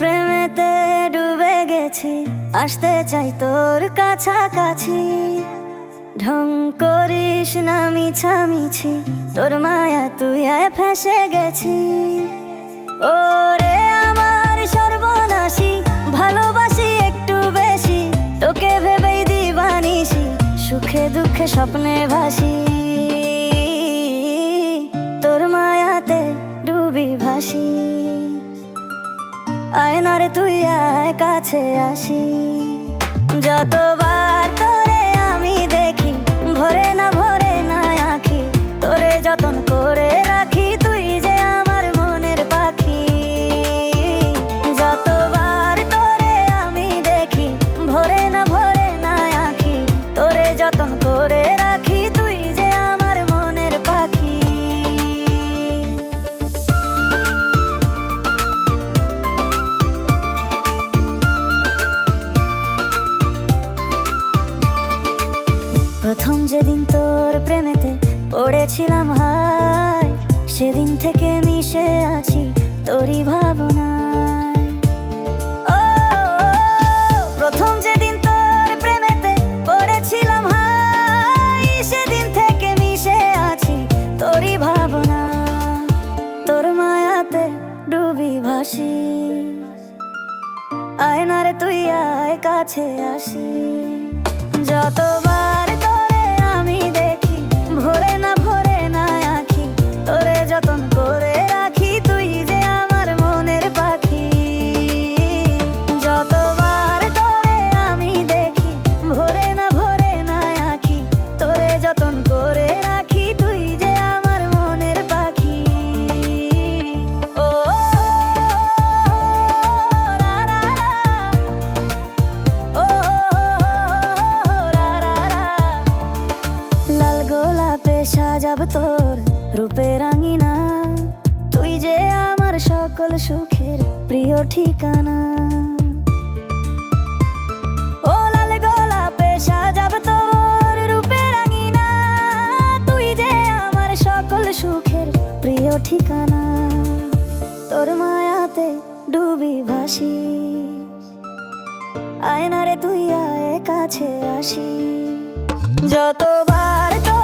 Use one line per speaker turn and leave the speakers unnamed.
প্রেমেতে ডুবে গেছি, আসতে চাই তোর কাছাকাছি। ঢং করিস না মিছামিছি, তোর মায়া তুই ফেসে গেছি। ওরে আমার সর্বনাশী, ভালোবাসি একটু বেশি, তোকে ভেবেই দিবানিসি সুখে দুঃখে স্বপ্নে ভাসি। তোর মায়াতে ডুবি ভাসি। আয়নারে তুই আয় কাছে আসি। যতবার তোরে আমি দেখি, ভরে না ভরে না আঁখি তোরে যতন করে রাখি তুই যে আমার মনের পাখি। যতবার তোরে আমি দেখি, ভরে না ভরে না আঁখি তোরে যতন করে রাখি প্রথম যেদিন তোর প্রেমেতে পড়েছিলাম হাই, সেদিন থেকে মিশে আছি তোরই ভাবনা তোর মায়াতে ডুবি আয়নারে তুই আয় কাছে আসি। যতবার ভরে না তোর রূপে রাঙিনা, তুই যে আমার সকল সুখের প্রিয় ঠিকানা। তোর তুই যে আমার সকল সুখের প্রিয় ঠিকানা। তোর মায়াতে ডুবি ভাসি আয়নারে তুই আয় কাছে আসি যতবার তোরে